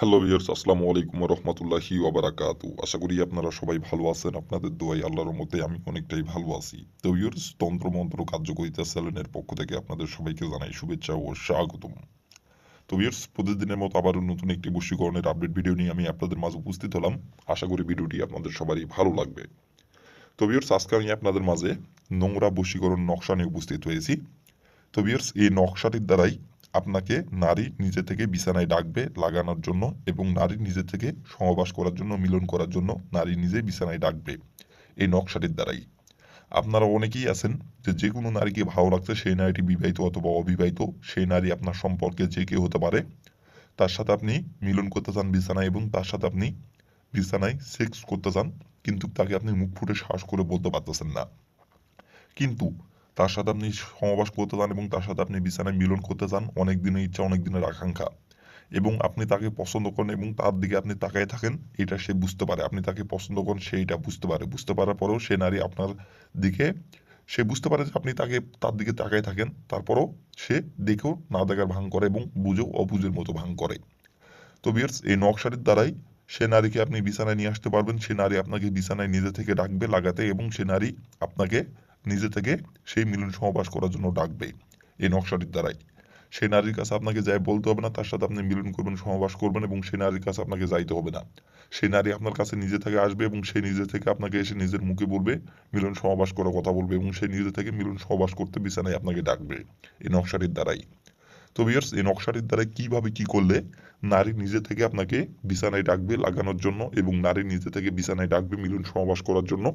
Hello viewers আসসালামু আলাইকুম রহমতুল্লাহি ওবারাকাতু আশা করি আপনারা সবাই ভালো আছেন, আপনাদের দোয়াই আল্লাহর মধ্যে আমি অনেকটাই ভালো আছি। তো ভিউয়ার্স তন্ত্রমন্ত্র কার্যকরিতা স্যালনের পক্ষ থেকে আপনাদের সবাইকে জানাই শুভেচ্ছা ও স্বাগতম। তো ভিউয়ার্স প্রতিদিনের মতো আবারও নতুন একটি বশীকরণের আপডেট ভিডিও নিয়ে আমি আপনাদের মাঝে উপস্থিত হলাম। আশা করি ভিডিওটি আপনাদের সবারই ভালো লাগবে। তো ভিউয়ার্স আজকে আমি আপনাদের মাঝে নোংরা বশীকরণ নকশা নিয়ে উপস্থিত হয়েছি। তো ভিউয়ার্স এই নকশাটির দ্বারাই আপনাকে নারী নিজে থেকে বিছানায় ডাকবে লাগানোর জন্য এবং নারী নিজে থেকে সহবাস করার জন্য, মিলন করার জন্য নারী নিজে বিছানায় ডাকবে। এই নকশাটির দ্বারাই। আপনারা অনেকেই আছেন যে যে কোনো নারীকে ভালো লাগছে সেই নারীটি বিবাহিত অথবা অবিবাহিত, সেই নারী আপনার সম্পর্কে যে কেউ হতে পারে। তার সাথে আপনি মিলন করতে চান বিছানায় এবং তার সাথে আপনি বিছানায় সেক্স করতে চান, কিন্তু তাকে আপনি মুখ ফুটে সাহস করে বলতে পারতেছেন না। কিন্তু তার সাথে আপনি সমাবাস করতে চান এবং তার সাথে আপনি বিছানায় মিলন করতে চান অনেক দিনের ইচ্ছা অনেক দিনের আকাঙ্ক্ষা। এবং আপনি তাকে পছন্দ করেন এবং তার দিকে আপনি তাকায় থাকেন, এটা সে বুঝতে পারে। আপনি তাকে পছন্দ করেন সে এটা বুঝতে পারে। বুঝতে পারার পরেও সে নারী আপনার দিকে, সে বুঝতে পারে যে আপনি তাকে, তার দিকে তাকায় থাকেন, তারপরও সে দেখেও না দেখার ভাঙ করে এবং বুঝেও অবুঝের মতো ভাঙ করে। তো বিয়ার্স, এই নকশাটির দ্বারাই সে নারীকে আপনি বিছানায় নিয়ে আসতে পারবেন। সে নারী আপনাকে বিছানায় নিজে থেকে ডাকবে লাগাতে এবং সে নারী আপনাকে নিজে থেকে সেই মিলন সমাবাস করার জন্য ডাকবে এই নকশাটির দ্বারাই। সে নারীর কাছে আপনাকে যাই বলতে হবে না, তার সাথে আপনি মিলন করবেন সমাবাস করবেন এবং সেই নারীর কাছে আপনাকে যাইতে হবে না। সেই নারী আপনার কাছে নিজে থেকে আসবে এবং সে নিজে থেকে আপনাকে এসে নিজের মুখে বলবে, মিলন সমাবাস করার কথা বলবে এবং সে নিজে থেকে মিলন সমাবাস করতে বিছানায় আপনাকে ডাকবে। এই নকশাটির দ্বারাই। তো বিয়ার্স এই নকশাটির দ্বারা কীভাবে কি করলে নারী নিজে থেকে আপনাকে বিছানায় ডাকবে লাগানোর জন্য এবং নারী নিজে থেকে বিছানায় ডাকবে মিলন সমাবাস করার জন্য?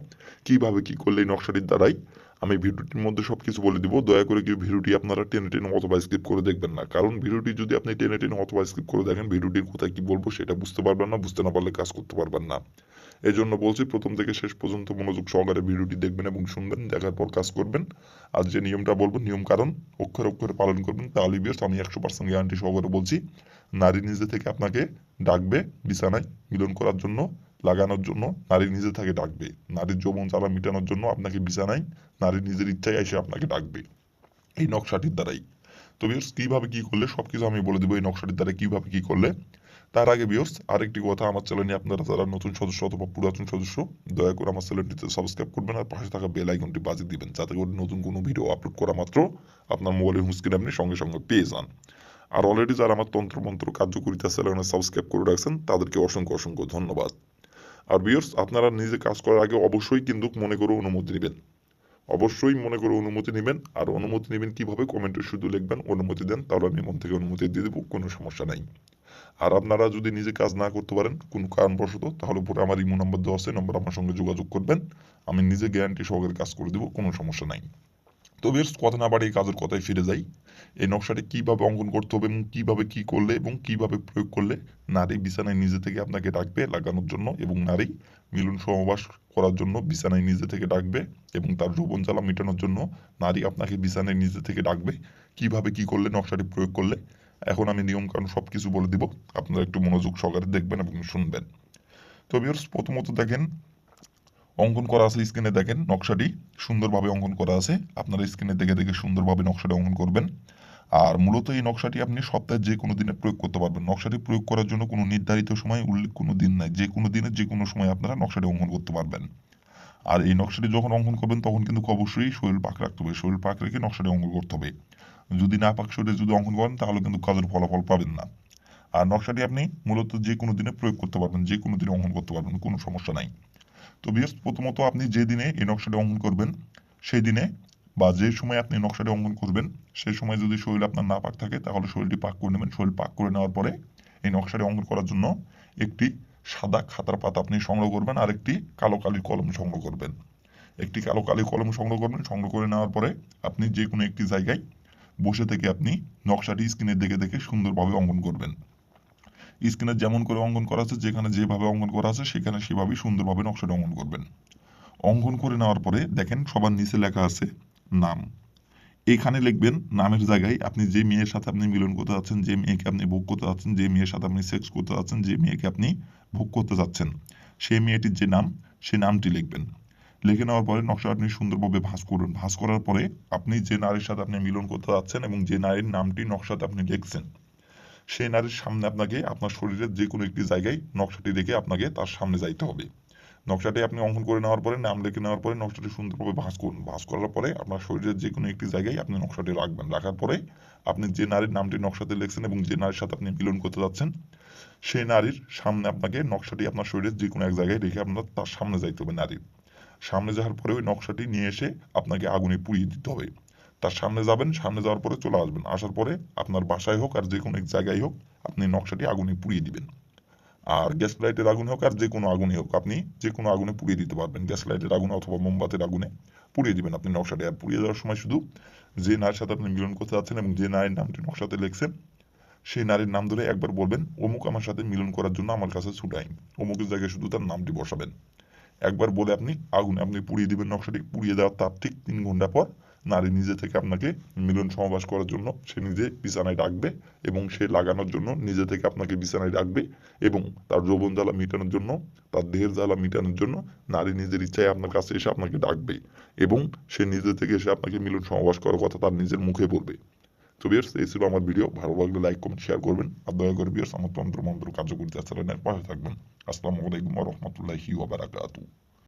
কীভাবে কি করলে এই নকশাটির দ্বারাই? আমি ভিডিওটির মধ্যে সব কিছু বলে দিব। দয়া করে কেউ ভিডিওটি আপনারা টেনে টেনে অথবা স্কিপ করে দেখবেন না? কারণ ভিডিওটি যদি আপনি টেনে টেনে অথবা স্কিপ করে দেখেন, ভিডিওটির কোথায় কি বলব সেটা বুঝতে পারবেন না, বুঝতে না পারলে কাজ করতে পারবেন না। এই জন্য বলছি প্রথম থেকে শেষ পর্যন্ত মনোযোগ সহকারে ভিডিওটি দেখবেন এবং শুনবেন, দেখার পর কাজ করবেন। আর যে নিয়মটা বলব, নিয়ম কারণ, অক্ষরে অক্ষরে পালন করবেন। তাহলে বিয়ার্স আমি একশো পার্সেন্ট গ্যারান্টি সহকারে বলছি, নারী নিজে থেকে আপনাকে ডাকবে বিছানায় মিলন করার জন্য, লাগানোর জন্য, নারী নিজে থেকে ডাকবে। নারীর যৌবন জ্বালা মেটানোর জন্য আপনাকে বিছানায় নারী নিজের ইচ্ছায় এসে আপনাকে ডাকবে। এই নকশাটির দ্বারাই। তো বিয়ার্স কীভাবে কী করলে সব কিছু আমি বলে দেবো, এই নকশাটির দ্বারা কীভাবে কী করলে তার আগে বিয়র্স আরেকটি কথা আমার চ্যানেলে আপনারা যারা নতুন সদস্য অথবা পুরাতন সদস্য, দয়া করে আমার চ্যানেলটিতে সাবস্ক্রাইব করবেন আর পাশে থাকা বেল আইকনটি বাজিয়ে দিবেন যাতে করে নতুন কোনো ভিডিও আপলোড করা মাত্র আপনার মোবাইলের হুস্কিন আপনি সঙ্গে সঙ্গে পেয়ে যান। আর অলরেডি যারা আমার তন্ত্রমন্ত্র কার্যকরিতা চ্যানেলে সাবস্ক্রাইব করে রাখছেন, তাদেরকে অসংখ্য অসংখ্য ধন্যবাদ। আর বিয়র্স আপনারা নিজে কাজ করার আগে অবশ্যই কিন্তু মনে করে অনুমতি নেবেন। অবশ্যই মনে করে অনুমতি নেবেন, আর অনুমতি নেবেন কীভাবে কমেন্টে শুধু লিখবেন, অনুমতি দেন, তাহলে আমি মন থেকে অনুমতি দিয়ে দেবো, কোনো সমস্যা নাই। আর আপনারা যদি নিজে কাজ না করতে পারেন, কোনো কারণবশত, তাহলে পরে আমার ইমো নাম্বার দেওয়া আছে, নম্বর আমার সঙ্গে যোগাযোগ করবেন। আমি নিজে গ্যারান্টি সহকারে কাজ করে দেবো, কোনো সমস্যা নাই। তো বেশ কথা না বাড়িয়ে কাজের কথায় ফিরে যাই। এই নকশাটি কীভাবে অঙ্কন করতে হবে এবং কীভাবে কী করলে এবং কীভাবে প্রয়োগ করলে নারী বিছানায় নিজে থেকে আপনাকে ডাকবে লাগানোর জন্য এবং নারী মিলন সমাবাস করার জন্য বিছানায় নিজে থেকে ডাকবে এবং তার যৌবন জ্বালা মেটানোর জন্য নারী আপনাকে বিছানায় নিজে থেকে ডাকবে। কীভাবে কি করলে, নকশাটি প্রয়োগ করলে এখন আমি নিয়মকানুন সব কিছু বলে দিব। আপনারা একটু মনোযোগ সহকারে দেখবেন এবং শুনবেন। তো বিয়ার্স প্রথমত দেখেন, অঙ্কন করা আছে স্ক্রিনে দেখেন, নকশাটি সুন্দরভাবে অঙ্কন করা আছে। আপনারা স্ক্রিনে দেখে দেখে সুন্দরভাবে নকশাটি অঙ্কন করবেন। আর মূলত এই নকশাটি আপনি সপ্তাহে যে কোনো দিনে প্রয়োগ করতে পারবেন। নকশাটি প্রয়োগ করার জন্য কোনো নির্ধারিত সময় উল্লেখ কোনো দিন নাই। যে কোনো দিনে, যে কোনো সময় আপনারা নকশাটি অঙ্কন করতে পারবেন। আর এই নকশাটি যখন অঙ্কন করবেন, তখন কিন্তু অবশ্যই শরীর পাক রাখতে হবে। শরীর পাক রেখে নকশাটি অঙ্কন করতে হবে। যদি না পাক শরীরে যদি অঙ্কন করেন, তাহলে কিন্তু কাজের ফলাফল পাবেন না। আর নকশাটি আপনি মূলত যে কোনো দিনে প্রয়োগ করতে পারবেন, যে কোনো দিনে অঙ্কন করতে পারবেন, কোনো সমস্যা নাই। তো বিয়ার্স প্রথমত আপনি যে দিনে এই নকশাটি অঙ্কন করবেন, সেই দিনে বা যে সময় আপনি নকশাটি অঙ্কন করবেন, সেই সময় যদি শরীর আপনার না পাক থাকে, তাহলে শরীরটি পাক করে নেবেন। শরীর পাক করে নেওয়ার পরে এই নকশাটি অঙ্কন করার জন্য একটি সাদা খাতার পাতা আপনি সংগ্রহ করবেন আর একটি কালো কালির কলম সংগ্রহ করবেন। একটি কালো কালি কলম সংগ্রহ করবেন, সংগ্রহ করে নেওয়ার পরে আপনি যে কোনো একটি জায়গায় বসে থেকে আপনি নকশাটি স্ক্রিনে দেখে দেখে সুন্দরভাবে অঙ্কন করবেন। স্ক্রিনে যেমন করে অঙ্কন করা আছে, যেখানে যেভাবে অঙ্কন করা আছে, সেখানে সেভাবেই সুন্দরভাবে নকশাটা অঙ্কন করবেন। অঙ্কন করে নেওয়ার পরে দেখেন সবার নিচে লেখা আছে নাম। এখানে লিখবেন নামের জায়গায় আপনি যে মেয়ের সাথে আপনি মিলন করতে যাচ্ছেন, যে মেয়েকে আপনি ভোগ করতে যাচ্ছেন, যে মেয়ের সাথে আপনি সেক্স করতে যাচ্ছেন, যে মেয়েকে আপনি ভোগ করতে যাচ্ছেন, সেই মেয়েটির যে নাম সেই নামটি লিখবেন। লিখে নেওয়ার পরে নকশা আপনি সুন্দরভাবে ভাঁজ করুন। ভাঁজ করার পরে আপনি যে নারীর সাথে আপনি মিলন করতে যাচ্ছেন এবং যে নারীর নামটি নকশাতে আপনি লিখছেন, সেই নারীর সামনে আপনাকে আপনার শরীরের যে কোনো একটি জায়গায় নকশাটি রেখে আপনাকে তার সামনে যাইতে হবে। নকশাটি আপনি অঙ্কন করে নেওয়ার পরে, নাম লিখে নেওয়ার পরে নকশাটি সুন্দরভাবে ভাঁজ করুন। ভাঁজ করার পরে আপনার শরীরের যে কোনো একটি জায়গায় আপনি নকশাটি রাখবেন। রাখার পরে আপনি যে নারীর নামটি নকশাতে লিখছেন এবং যে নারীর সাথে আপনি মিলন করতে যাচ্ছেন, সেই নারীর সামনে আপনাকে নকশাটি আপনার শরীরের যে কোনো এক জায়গায় রেখে আপনার তার সামনে যাইতে হবে নারীর। সামনে যাওয়ার পরে ওই নকশাটি নিয়ে এসে আপনাকে আগুনে পুড়িয়ে দিতে হবে। তার সামনে যাবেন, সামনে যাওয়ার পরে চলে আসবেন। আসার পরে আপনার বাসায় হোক আর যে কোনো এক জায়গায় হোক আপনি নকশাটি আগুনে পুড়িয়ে দিবেন। আর গ্যাস লাইটের আগুন হোক আর যে কোনো আগুনে হোক, আপনি যে কোনো আগুনে পুড়িয়ে দিতে পারবেন। গ্যাস লাইটের আগুনে অথবা মোমবাতির আগুনে পুড়িয়ে দিবেন আপনি নকশাটি। আর পুড়িয়ে দেওয়ার সময় শুধু যে নারীর সাথে আপনি মিলন করতে যাচ্ছেন এবং যে নারীর নামটি নকশাতে লিখছেন, সেই নারীর নাম ধরে একবার বলবেন, অমুক আমার সাথে মিলন করার জন্য আমার কাছে ছুটাই অমুকের জায়গায় শুধু তার নামটি বসাবেন। একবার বলে আপনি আগুনে, আপনি পুড়িয়ে দিবেন নকশাটি। পুড়িয়ে দেওয়ার তার ঠিক তিন ঘণ্টা পর নারী নিজে থেকে আপনাকে মিলন সমাবেশ করার জন্য সে নিজে বিছানায় ডাকবে এবং সে লাগানোর জন্য নিজে থেকে আপনাকে বিছানায় ডাকবে এবং তার যৌবন জ্বালা মেটানোর জন্য, তার দেহের জ্বালা মেটানোর জন্য নারী নিজের ইচ্ছায় আপনার কাছে এসে আপনাকে ডাকবে এবং সে নিজে থেকে এসে আপনাকে মিলন সমাবেশ করার কথা তার নিজের মুখে বলবে। তো বিয়ার্স এই ছিল আমার ভিডিও ভালো লাগলে লাইক কমেন্ট শেয়ার করবেন। আর দয়া করে বিয়ার্স আমার তন্ত্র মন্ত্র কার্যকরিতা চ্যানেলের পাশে থাকবেন। আসসালামু আলাইকুম রহমতুল্লাহি ওয়া বারাকাতুহু।